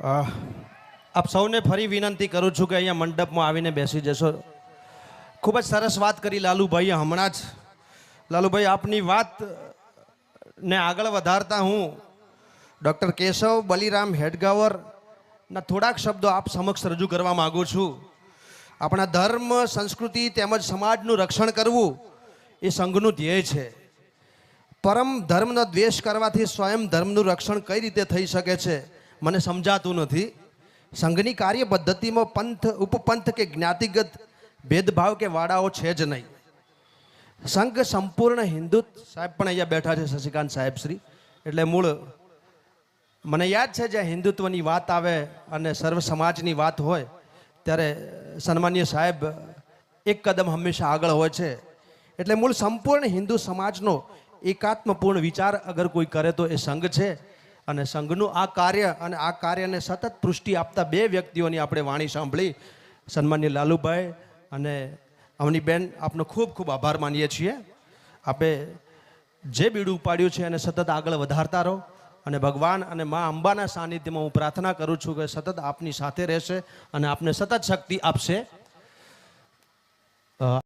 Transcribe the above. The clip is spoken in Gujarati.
આપ સૌને ફરી વિનંતી કરું છું કે અહીંયા મંડપમાં આવીને બેસી જશો. ખૂબ જ સરસ વાત કરી લાલુભાઈએ હમણાં જ. લાલુભાઈ, આપની વાત ને આગળ વધારતા હું ડૉક્ટર કેશવ બલિરામ હેડગાવરના થોડાક શબ્દો આપ સમક્ષ રજૂ કરવા માગું છું. આપણા ધર્મ, સંસ્કૃતિ તેમજ સમાજનું રક્ષણ કરવું એ સંઘનું ધ્યેય છે. પરમ ધર્મનો દ્વેષ કરવાથી સ્વયં ધર્મનું રક્ષણ કઈ રીતે થઈ શકે છે? મને સમજાતું નથી. સંઘની કાર્ય પદ્ધતિમાં પંથ, ઉપપંથ કે જ્ઞાતિગત ભેદભાવ કે વાડાઓ છે જ નહીં. સંઘ સંપૂર્ણ હિન્દુ સાહેબ પણ અહીંયા બેઠા છે, શશિકાંત સાહેબ શ્રી. એટલે મૂળ, મને યાદ છે, જ્યાં હિન્દુત્વની વાત આવે અને સર્વ સમાજની વાત હોય, ત્યારે સન્માનીય સાહેબ એક કદમ હંમેશા આગળ હોય છે. એટલે મૂળ સંપૂર્ણ હિન્દુ સમાજનો એકાત્મપૂર્ણ વિચાર અગર કોઈ કરે તો એ સંઘ છે. અને સંઘનું આ કાર્ય અને આ કાર્યને સતત પુષ્ટિ આપતા બે વ્યક્તિઓની આપણે વાણી સાંભળી. સન્માન્ય લાલુભાઈ અને અવનીબેન, આપનો ખૂબ ખૂબ આભાર માનીએ છીએ. આપે જે બીડું ઉપાડ્યું છે એને સતત આગળ વધારતા રહો અને ભગવાન અને મા અંબાના સાનિધ્યમાં હું પ્રાર્થના કરું છું કે સતત આપની સાથે રહેશે અને આપને સતત શક્તિ આપશે.